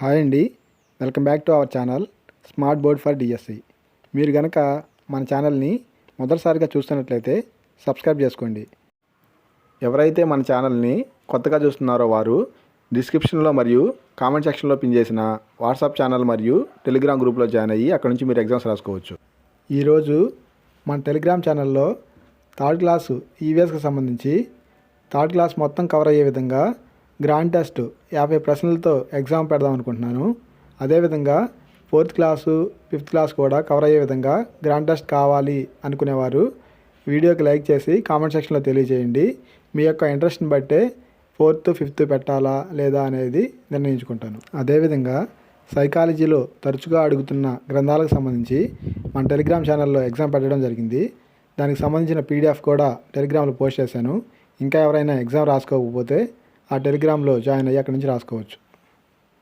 Hi అండి. Welcome back to our channel smart board for DSC. మీరు కనుక మన ఛానల్ని మొదటిసారిగా చూస్తున్నట్లయితే సబ్స్క్రైబ్ చేసుకోండి. ఎవరైతే మన ఛానల్ని కొత్తగా చూస్తున్నారో వారు డిస్క్రిప్షన్లో మరియు కామెంట్ సెక్షన్లో పిన్ చేసిన వాట్సాప్ ఛానల్ మరియు టెలిగ్రామ్ గ్రూప్లో జాయిన్ అయ్యి అక్కడ నుంచి మీరు ఎగ్జామ్స్ రాసుకోవచ్చు. ఈరోజు మన టెలిగ్రామ్ ఛానల్లో థర్డ్ క్లాసు ఈవీఎస్కి సంబంధించి థర్డ్ క్లాస్ మొత్తం కవర్ అయ్యే విధంగా గ్రాండ్ టెస్ట్ యాభై ప్రశ్నలతో ఎగ్జామ్ పెడదాం అనుకుంటున్నాను. అదేవిధంగా ఫోర్త్ క్లాసు ఫిఫ్త్ క్లాస్ కూడా కవర్ అయ్యే విధంగా గ్రాండ్ టెస్ట్ కావాలి అనుకునేవారు. వీడియోకి లైక్ చేసి కామెంట్ సెక్షన్లో తెలియజేయండి. మీ యొక్క ఇంట్రెస్ట్ని బట్టే ఫోర్త్ ఫిఫ్త్ పెట్టాలా లేదా అనేది నిర్ణయించుకుంటాను. అదేవిధంగా సైకాలజీలో తరచుగా అడుగుతున్న గ్రంథాలకు సంబంధించి మన టెలిగ్రామ్ ఛానల్లో ఎగ్జామ్ పెట్టడం జరిగింది. దానికి సంబంధించిన పీడిఎఫ్ కూడా టెలిగ్రామ్లో పోస్ట్ చేశాను. ఇంకా ఎవరైనా ఎగ్జామ్ రాసుకోకపోతే ఆ టెలిగ్రామ్లో జాయిన్ అయ్యి అక్కడి నుంచి రాసుకోవచ్చు.